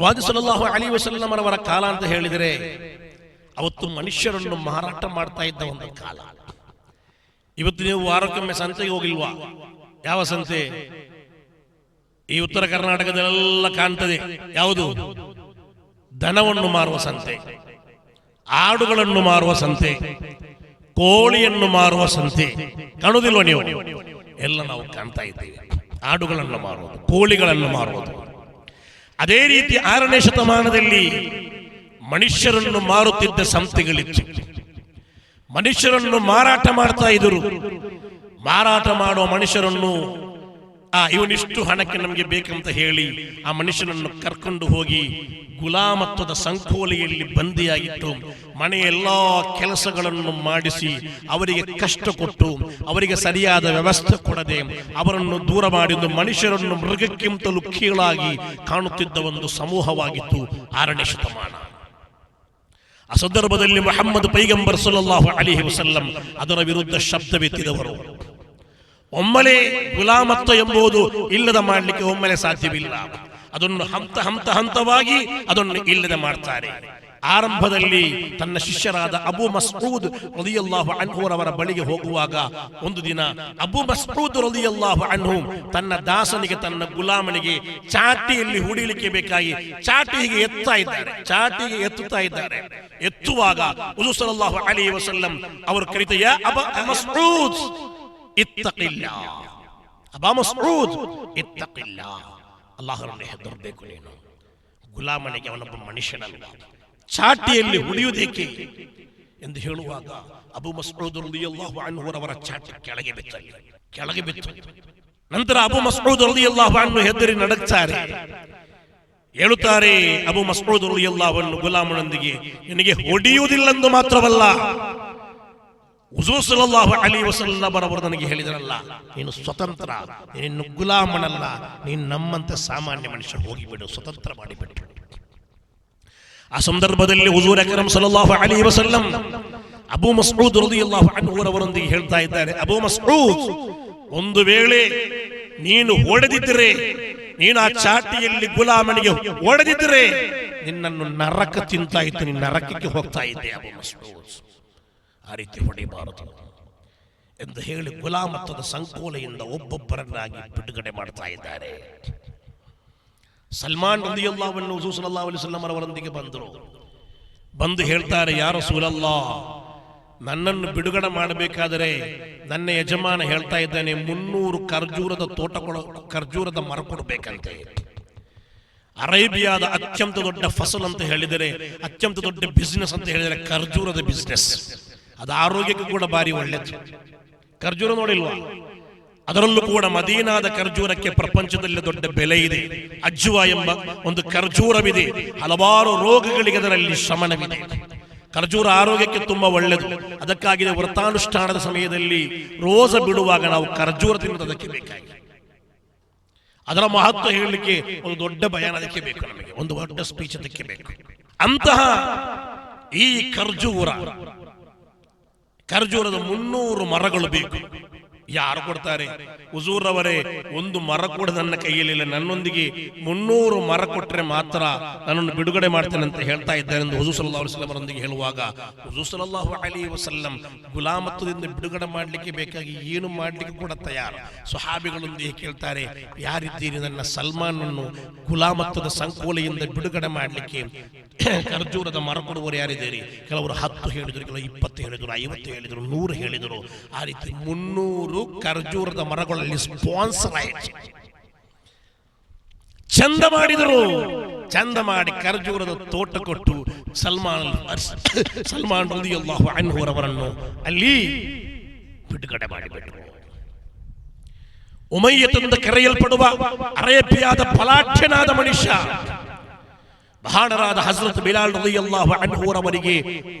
ಪ್ರವಾದಿ ಸಲ್ಲಲ್ಲಾಹು ಅಲಿ ವಸಲ್ಲಮರವರ ಕಾಲ ಅಂತ ಹೇಳಿದರೆ, ಅವತ್ತು ಮನುಷ್ಯರನ್ನು ಮಾರಾಟ ಮಾಡ್ತಾ ಇದ್ದ ಒಂದು ಕಾಲ. ಇವತ್ತು ನೀವು ವಾರಕ್ಕೊಮ್ಮೆ ಸಂತೆಗೆ ಹೋಗಿಲ್ವಾ? ಯಾವ ಸಂತೆ? ಈ ಉತ್ತರ ಕರ್ನಾಟಕದಲ್ಲೆಲ್ಲ ಕಾಣ್ತದೆ. ಯಾವುದು? ದನವನ್ನು ಮಾರುವ ಸಂತೆ, ಆಡುಗಳನ್ನು ಮಾರುವ ಸಂತೆ, ಕೋಳಿಯನ್ನು ಮಾರುವ ಸಂತೆ. ಕಾಣುವುದಿಲ್ವ ನೀವು? ಎಲ್ಲ ನಾವು ಕಾಣ್ತಾ ಇದ್ದೇವೆ. ಆಡುಗಳನ್ನು ಮಾರುವುದು, ಕೋಳಿಗಳನ್ನು ಮಾರುವುದು. ಅದೇ ರೀತಿ ಆರನೇ ಶತಮಾನದಲ್ಲಿ ಮನುಷ್ಯರನ್ನು ಮಾರುತ್ತಿದ್ದ ಸಂತೆಗಳಿತ್ತು. ಮನುಷ್ಯರನ್ನು ಮಾರಾಟ ಮಾಡ್ತಾ ಇದ್ದರು. ಮಾರಾಟ ಮಾಡುವ ಮನುಷ್ಯರನ್ನು ಆ, ಇವನಿಷ್ಟು ಹಣಕ್ಕೆ ನಮಗೆ ಬೇಕಂತ ಹೇಳಿ ಆ ಮನುಷ್ಯನನ್ನು ಕರ್ಕೊಂಡು ಹೋಗಿ ಗುಲಾಮತ್ವದ ಸಂಕೋಲೆಯಲ್ಲಿ ಬಂದಿಯಾಗಿತ್ತು. ಮನೆಯ ಎಲ್ಲಾ ಕೆಲಸಗಳನ್ನು ಮಾಡಿಸಿ ಅವರಿಗೆ ಕಷ್ಟ ಕೊಟ್ಟು ಅವರಿಗೆ ಸರಿಯಾದ ವ್ಯವಸ್ಥೆ ಕೊಡದೆ ಅವರನ್ನು ದೂರ ಮಾಡಿದ್ದು ಮನುಷ್ಯರನ್ನು ಮೃಗಕ್ಕಿಂತಲೂ ಕೀಳಾಗಿ ಕಾಣುತ್ತಿದ್ದ ಒಂದು ಸಮೂಹವಾಗಿತ್ತು ಆರನೇ ಶತಮಾನ. ಆ ಸಂದರ್ಭದಲ್ಲಿ ಮೊಹಮ್ಮದ್ ಪೈಗಂಬರ್ ಸಲ್ಲಲ್ಲಾಹು ಅಲಿಹಿ ವಸಲ್ಲಂ ಅದರ ವಿರುದ್ಧ ಶಬ್ದವೆತ್ತಿದವರು ಒಮ್ಮೆಲೆ ಗುಲಾಮತ್ವ ಎಂಬುದು ಇಲ್ಲದ ಮಾಡಲಿಕ್ಕೆ ಒಮ್ಮಲೆ ಸಾಧ್ಯವಿಲ್ಲ. ಅದನ್ನು ಹಂತ ಹಂತ ಹಂತವಾಗಿ ಅದನ್ನು ಇಲ್ಲದೆ ಮಾಡ್ತಾರೆ. ಆರಂಭದಲ್ಲಿ ತನ್ನ ಶಿಷ್ಯರಾದ ಅಬು ಹೃದಯಲ್ಲಾ ಅನ್ಹೂರ್ ಅವರ ಬಳಿಗೆ ಹೋಗುವಾಗ ಒಂದು ದಿನ ಅಬು ಮಸ್ಕೂದ್ ರದಿಯಲ್ಲಾಹು ಅನ್ಹು ತನ್ನ ದಾಸನಿಗೆ ತನ್ನ ಗುಲಾಮನಿಗೆ ಚಾಟಿಯಲ್ಲಿ ಹುಡಿಲಿಕ್ಕೆ ಬೇಕಾಗಿ ಚಾಟಿಗೆ ಎತ್ತಾ ಇದ್ದಾರೆ. ಚಾಟಿಗೆ ಎತ್ತುತ್ತಾ ಇದ್ದಾರೆ. ಎತ್ತುವಾಗ ಸಲ್ಲಲ್ಲಾಹು ಅಲೈಹಿ ವಸಲ್ಲಂ ಅವರು ಕರೀತ, ಯಾ ಅಬ ಮಸ್ಊದ್ ಇತ್ತqiಲ್ಲ ಅಬಾ ಮಸ್ಊದ್ ಇತ್ತqiಲ್ಲ ಅಲ್ಲಾಹರನ್ನು ಹೆದರಬೇಕು ನೀನು. ಗುಲಾಮನಿಗೆ ಅವನೊಬ್ಬ ಮನುಷ್ಯನಲ್ಲ. ಚಾಟಿಯಲ್ಲಿ ಉಳಿಯುವುದೇಕೆ? ಎಂದು ಹೇಳುವಾಗ ಅಬು ಮಸ್ಊದ್ ರಲಿಯಲ್ಲಾಹು ಅನ್ಹುರವರ ಚಾಟಿ ಕೆಳಗೆ ಬಿತ್ತ. ಕೆಳಗೆ ಬಿತ್ತು. ನಂತರ ಅಬು ಮಸ್ಊದ್ ರಲಿಯಲ್ಲಾಹು ಅನ್ಹು ಹೆದರಿ ನಡಕ್ತಾರೆ ಹೇಳುತ್ತಾರೆ ಅಬು ಮಸ್ಊದ್ ರಲಿಯಲ್ಲಾಹು ಅನ್ಹು ಗುಲಾಮನೊಂದಿಗೆ, ನಿನಗೆ ಹೊಡೆಯುವುದಿಲ್ಲೆಂದು ಮಾತ್ರವಲ್ಲ. ಹುಜೂರ್ ಸಲ್ಲಲ್ಲಾಹು ಅಲಿ ವಸಲ್ಲಂ ಅವರು ನನಗೆ ಹೇಳಿದರಲ್ಲ, ನೀನು ಸ್ವತಂತ್ರ, ನೀನು ಗುಲಾಮನಲ್ಲ, ನೀನು ನಮ್ಮಂತೆ ಸಾಮಾನ್ಯ ಮನುಷ್ಯ ಹೋಗಿಬಿಡು, ಸ್ವತಂತ್ರ ಮಾಡಿಬಿಟ್ಟು. ಆ ಸಂದರ್ಭದಲ್ಲಿ ಹುಜೂರ್ ಅಕ್ರಮ್ ಸಲ್ಲಲ್ಲಾಹು ಅಲಿ ವಸಲ್ಲಂ ಅಬೂ ಮಸೂದ್ ರಲಿಯಲ್ಲಾಹು ಅನ್ಹು ಅವರೊಂದಿಗೆ ಹೇಳ್ತಾ ಇದ್ದಾರೆ, ಅಬೂ ಮಸೂದ್ ಒಂದು ವೇಳೆ ನೀನು ಹೊಡೆದಿದ್ದರೆ ನೀನು ಆ ಚಾಟಿಯಲ್ಲಿ ಗುಲಾಮನಿಗೆ ಹೊಡೆದಿದ್ದರೆ ನಿನ್ನನ್ನು ನರಕ ತಿಂತಾಯಿತು ನೀನು ನರಕಕ್ಕೆ ಹೋಗ್ತಾ ಇದ್ದೆ, ಅಬೂ ಮಸ್ಊದ್. ಆ ರೀತಿ ಹೊಡೆಯಬಾರದು ಎಂದು ಹೇಳಿ ಗುಲಾಮತ್ವದ ಸಂಕೋಲೆಯಿಂದ ಒಬ್ಬೊಬ್ಬರನ್ನಾಗಿ ಬಿಡುಗಡೆ ಮಾಡ್ತಾ ಇದ್ದಾರೆ. ಸಲ್ಮಾನ್ ಅಲೈಹಿ ವಸಲ್ಲಂ ಅವರೊಂದಿಗೆ ಬಂದರು. ಬಂದು ಹೇಳ್ತಾರೆ ಯಾರು ಸೂಲಲ್ಲ ನನ್ನನ್ನು ಬಿಡುಗಡೆ ಮಾಡಬೇಕಾದರೆ ನನ್ನ ಯಜಮಾನ ಹೇಳ್ತಾ ಇದ್ದಾನೆ, ಮುನ್ನೂರು ಖರ್ಜೂರದ ತೋಟ ಖರ್ಜೂರದ ಮರ ಕೊಡಬೇಕಂತೆ. ಅರೇಬಿಯಾದ ಅತ್ಯಂತ ದೊಡ್ಡ ಫಸಲ್ ಅಂತ ಹೇಳಿದರೆ, ಅತ್ಯಂತ ದೊಡ್ಡ ಬಿಸ್ನೆಸ್ ಅಂತ ಹೇಳಿದರೆ ಖರ್ಜೂರದ ಬಿಸ್ನೆಸ್ ಅದು ಆರೋಗ್ಯಕ್ಕೂ ಕೂಡ ಭಾರಿ ಒಳ್ಳೆಯದು ಖರ್ಜೂರ ನೋಡಿಲ್ವಾ? ಅದರಲ್ಲೂ ಕೂಡ ಮದೀನಾದ ಖರ್ಜೂರಕ್ಕೆ ಪ್ರಪಂಚದಲ್ಲಿ ದೊಡ್ಡ ಬೆಲೆ ಇದೆ. ಅಜ್ಜುವ ಎಂಬ ಒಂದು ಖರ್ಜೂರವಿದೆ. ಹಲವಾರು ರೋಗಗಳಿಗೆ ಅದರಲ್ಲಿ ಶಮನವಿದೆ. ಖರ್ಜೂರ ಆರೋಗ್ಯಕ್ಕೆ ತುಂಬಾ ಒಳ್ಳೆಯದು ಅದಕ್ಕಾಗಿ ವ್ರತಾನುಷ್ಠಾನದ ಸಮಯದಲ್ಲಿ ರೋಸ ಬಿಡುವಾಗ ನಾವು ಖರ್ಜೂರ ತಿನ್ನೋದು ಅದಕ್ಕೆ ಬೇಕಾಗಿ ಅದರ ಮಹತ್ವ ಹೇಳಲಿಕ್ಕೆ ಒಂದು ದೊಡ್ಡ ಬಯಾನ ಅದಕ್ಕೆ ಬೇಕು ನಮಗೆ. ಒಂದು ದೊಡ್ಡ ಸ್ಪೀಚ್ ಅದಕ್ಕೆ ಬೇಕು. ಅಂತಹ ಈ ಖರ್ಜೂರ ಖರ್ಜೂರದ ಮುನ್ನೂರು ಮರಗಳು ಬೇಕು. ಯಾರು ಕೊಡ್ತಾರೆ? ಹುಜೂರ್ ಅವರೇ ಒಂದು ಮರ ಕೂಡ ನನ್ನ ಕೈಯಲ್ಲಿಲ್ಲ ನನ್ನೊಂದಿಗೆ ಮುನ್ನೂರು ಮರ ಕೊಟ್ಟರೆ ಮಾತ್ರ ನನ್ನನ್ನು ಬಿಡುಗಡೆ ಮಾಡ್ತೇನೆ ಅಂತ ಹೇಳ್ತಾ ಇದ್ದಾರೆ ಎಂದು ಹುಜೂರ್ ಸಲ್ಲಾಹು ಅಲೈಹಿ ವಸಲ್ಲಂ ಅವರೊಂದಿಗೆ ಹೇಳುವಾಗ ಹುಜೂರ್ ಸಲ್ಲಲ್ಲಾಹು ಅಲೈಹಿ ವಸಲ್ಲಂ ಗುಲಾಮತ್ವದಿಂದ ಬಿಡುಗಡೆ ಮಾಡಲಿಕ್ಕೆ ಬೇಕಾಗಿ ಏನು ಮಾಡಲಿಕ್ಕೆ ಕೂಡ ತಯಾರು. ಹೇಳ್ತಾರೆ ಕೇಳ್ತಾರೆ, ಯಾರಿದ್ದೀರಿ ನನ್ನ ಸಲ್ಮಾನನ್ನು ಗುಲಾಮತ್ವದ ಸಂಕೋಲೆಯಿಂದ ಬಿಡುಗಡೆ ಮಾಡಲಿಕ್ಕೆ? ಖರ್ಜೂರದ ಮರ ಕೊಡುವರು ಯಾರಿದ್ದೀರಿ? ಕೆಲವರು ಹತ್ತು ಹೇಳಿದರು, ಕೆಲವರು ಇಪ್ಪತ್ತು ಹೇಳಿದರು, ಐವತ್ತು ಹೇಳಿದರು, ನೂರು ಹೇಳಿದರು. ಆ ರೀತಿ ಮುನ್ನೂರು ಖರ್ಜೂರದ ಮರಗಳಲ್ಲಿ ಸ್ಪಾನ್ಸರ್ ಆಯಿತು. ಚಂದ ಮಾಡಿದರು. ಚಂದ ಮಾಡಿ ಖರ್ಜೂರದ ತೋಟ ಕೊಟ್ಟು ಸಲ್ಮಾನ್ ಸಲ್ಮಾನ್ ಅನ್ಹುರವರನ್ನು ಅಲ್ಲಿ ಬಿಡುಗಡೆ ಮಾಡಿಬಿಟ್ರು. ಉಮಯ್ಯತೆಂದು ಕರೆಯಲ್ಪಡುವ ಅರೇಬಿಯಾದ ಫಲಾಠ್ಯನಾದ ಮನುಷ್ಯ ಮಹಾನರಾದ ಹಜರತ್ ಬಿಲಾಲ್ ರಜಿಯಲ್ಲಾಹು ಅನ್ಹುರವರಿಗೆ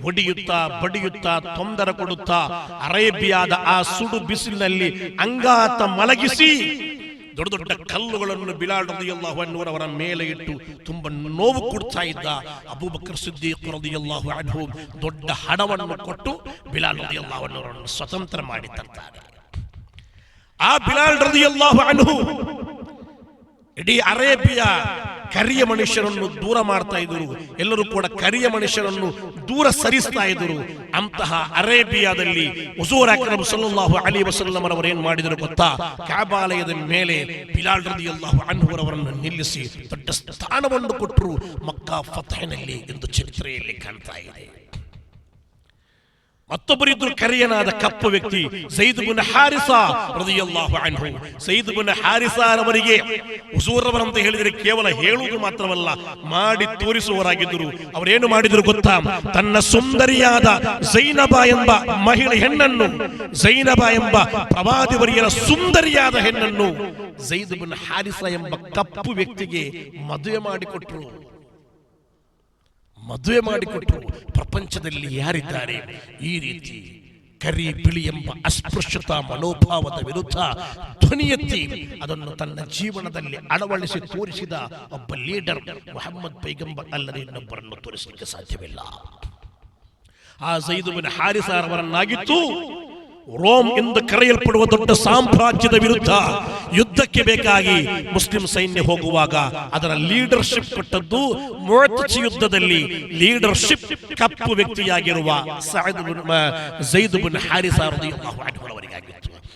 ಹೊಡೆಯುತ್ತಾ, ಬಡಿಯುತ್ತಾ, ತೊಂದರೆ ಕೊಡುತ್ತಾ, ಅರೇಬಿಯಾದ ಆ ಸುಡು ಬಿಸಿಲಿನಲ್ಲಿ ಅಂಗಾತ ಮಲಗಿಸಿ ದೊಡ್ಡ ದೊಡ್ಡ ಕಲ್ಲುಗಳನ್ನು ಬಿಲಾಲ್ ರಲಿಯಲ್ಲಾಹು ಅನ್ಹುರವರ ಮೇಲೆ ಇಟ್ಟು ತುಂಬ ನೋವು ಕೊಡ್ತಾ ಇದ್ದ ಅಬೂಬಕರ್ ಸಿದ್ದೀಕ್ ರಜಿಯಲ್ಲಾಹು ಅನ್ಹು ದೊಡ್ಡ ಹಣವನ್ನು ಕೊಟ್ಟು ಬಿಲಾಲ್ ರಜಿಯಲ್ಲಾಹು ಅನ್ನುವರನ್ನು ಸ್ವತಂತ್ರ ಮಾಡಿ ತರ್ತಾರೆ. ಆ ಬಿಲಾಲ್ ರಜಿಯಲ್ಲಾಹು ಅನ್ಹು ಇಡೀ ಅರೇಬಿಯಾ ಕರಿಯ ಮನುಷ್ಯರನ್ನು ದೂರ ಮಾಡ್ತಾ ಇದ್ರು ಎಲ್ಲರೂ ಕೂಡ ಕರಿಯ ಮನುಷ್ಯರನ್ನು ದೂರ ಸರಿಸ್ತಾ ಇದ್ರು ಅಂತಹ ಅರೇಬಿಯಾದಲ್ಲಿ ಹುಸೂರ್ ಅಕ್ರಮ್ ಸಲ್ಲಲ್ಲಾಹು ಅಲಿ ವಸಲ್ಲಂ ಅವರು ಏನ್ ಮಾಡಿದರು ಗೊತ್ತಾ? ಕ್ಯಾಬಾಲಯದ ಮೇಲೆ ಬಿಲಾಲ್ ರದಿ ಅಲ್ಲಾಹು ಅನ್ಹುರವರನ್ನು ನಿಲ್ಲಿಸಿ ದೊಡ್ಡ ಸ್ಥಾನವನ್ನು ಕೊಟ್ಟರು ಮಕ್ಕಾ ಫತಹನಲ್ಲಿ ಎಂದು ಚರಿತ್ರೆಯಲ್ಲಿ ಕಾಣ್ತಾ ಇದೆ. ಮತ್ತೊಬ್ಬರಿದ್ರು ಕರಿಯನಾದ ಕಪ್ಪು ವ್ಯಕ್ತಿ ಸೈದ್ ಬಿನ್ ಹಾರಿಸಾ ರದಿಯಲ್ಲಾಹು ಅನ್ಹು. ಸೈದ್ ಬಿನ್ ಹಾರಿಸಾರವರಿಗೆ ಹುಸೂರವರಂತ ಹೇಳಿದರೆ ಕೇವಲ ಹೇಳುವುದು ಮಾತ್ರವಲ್ಲ ಮಾಡಿ ತೋರಿಸುವವರಾಗಿದ್ದರು. ಅವರೇನು ಮಾಡಿದ್ರು ಗೊತ್ತಾ? ತನ್ನ ಸುಂದರಿಯಾದ ಜೈನಬ ಎಂಬ ಮಹಿಳೆ ಹೆಣ್ಣನ್ನು ಜೈನಬ ಎಂಬ ಪ್ರವಾದಿವರಿಯರ ಸುಂದರಿಯಾದ ಹೆಣ್ಣನ್ನು ಜೈದ್ ಬಿನ್ ಹಾರಿಸಾ ಎಂಬ ಕಪ್ಪು ವ್ಯಕ್ತಿಗೆ ಮದುವೆ ಮಾಡಿಕೊಟ್ರು. ಮದುವೆ ಮಾಡಿಕೊಟ್ಟರು. ಪ್ರಪಂಚದಲ್ಲಿ ಯಾರಿದ್ದಾರೆ? ಈ ರೀತಿ ಕರಿ ಬಿಳಿ ಎಂಬ ಅಸ್ಪೃಶ್ಯತಾ ಮನೋಭಾವದ ವಿರುದ್ಧ ಧ್ವನಿಯೆತ್ತಿ ಅದನ್ನು ತನ್ನ ಜೀವನದಲ್ಲಿ ಅಳವಡಿಸಿ ತೋರಿಸಿದ ಒಬ್ಬ ಲೀಡರ್ ಮೊಹಮ್ಮದ್ ಪೈಗಂಬರ್ ಅಲ್ಲದೆ ಇನ್ನೊಬ್ಬರನ್ನು ತೋರಿಸಲಿಕ್ಕೆ ಸಾಧ್ಯವಿಲ್ಲ. ಆ ಸೈದುವಿನ ಹಾರಿಸಾರವರನ್ನಾಗಿತ್ತು. ರೋಮ್ ಎಂದು ಕರೆಯಲ್ಪಡುವ ದೊಡ್ಡ ಸಾಮ್ರಾಜ್ಯದ ವಿರುದ್ಧ ಯುದ್ಧಕ್ಕೆ ಬೇಕಾಗಿ ಮುಸ್ಲಿಂ ಸೈನ್ಯ ಹೋಗುವಾಗ ಅದರ ಲೀಡರ್ಶಿಪ್ ಕೊಟ್ಟದ್ದು ಯುದ್ಧದಲ್ಲಿ ಲೀಡರ್ಶಿಪ್ ಕಪ್ಪು ವ್ಯಕ್ತಿಯಾಗಿರುವ ಬಿನ್, ಮ-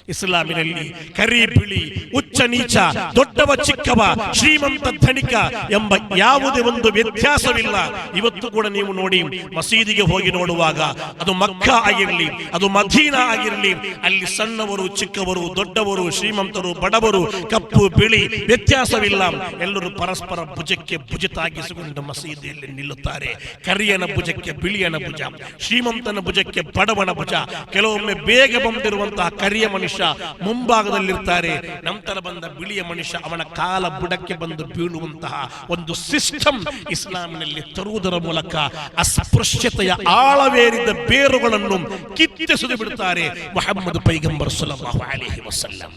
ಇಸ್ಲಾಮಿನಲ್ಲಿ ಕರಿ ಬಿಳಿ ಉಚ್ಚ ನೀಚ ದೊಡ್ಡವ ಚಿಕ್ಕವ ಶ್ರೀಮಂತ ಧನಿಕ ಎಂಬ ಯಾವುದೇ ಒಂದು ವ್ಯತ್ಯಾಸವಿಲ್ಲ. ಇವತ್ತು ಕೂಡ ನೀವು ನೋಡಿ ಮಸೀದಿಗೆ ಹೋಗಿ ನೋಡುವಾಗ ಅದು ಮಕ್ಕ ಆಗಿರಲಿ ಅದು ಮದೀನಾ ಆಗಿರಲಿ ಅಲ್ಲಿ ಸಣ್ಣವರು ಚಿಕ್ಕವರು ದೊಡ್ಡವರು ಶ್ರೀಮಂತರು ಬಡವರು ಕಪ್ಪು ಬಿಳಿ ವ್ಯತ್ಯಾಸವಿಲ್ಲ. ಎಲ್ಲರೂ ಪರಸ್ಪರ ಭುಜಕ್ಕೆ ಭುಜ ತಾಗಿಸಿಕೊಂಡು ಮಸೀದಿಯಲ್ಲಿ ನಿಲ್ಲುತ್ತಾರೆ. ಕರಿಯನ ಭುಜಕ್ಕೆ ಬಿಳಿಯನ ಭುಜ ಶ್ರೀಮಂತನ ಭುಜಕ್ಕೆ ಬಡವನ ಭುಜ ಕೆಲವೊಮ್ಮೆ ಬೇಗ ಬಂದಿರುವಂತಹ ಕರಿಯ ಮನುಷ್ಯ ಮುಂಭಾಗದಲ್ಲಿರ್ತಾರೆ. ನಂತರ ಬಂದ ಬಿಳಿಯ ಮನುಷ್ಯ ಅವನ ಕಾಲ ಬುಡಕ್ಕೆ ಬಂದು ಬೀಳುವಂತಹ ಒಂದು ಸಿಸ್ಟಮ್ ಇಸ್ಲಾಮಿನಲ್ಲಿ ತರುವುದರ ಮೂಲಕ ಅಸ್ಪೃಶ್ಯತೆಯ ಆಳವೇರಿದ ಬೇರುಗಳನ್ನು ಕಿತ್ತೆಸೆದು ಬಿಡುತ್ತಾರೆ ಮೊಹಮ್ಮದ್ ಪೈಗಂಬರ್ ಸುಲಭ ಅಲೈಹಿ ವಸಲ್ಲಂ.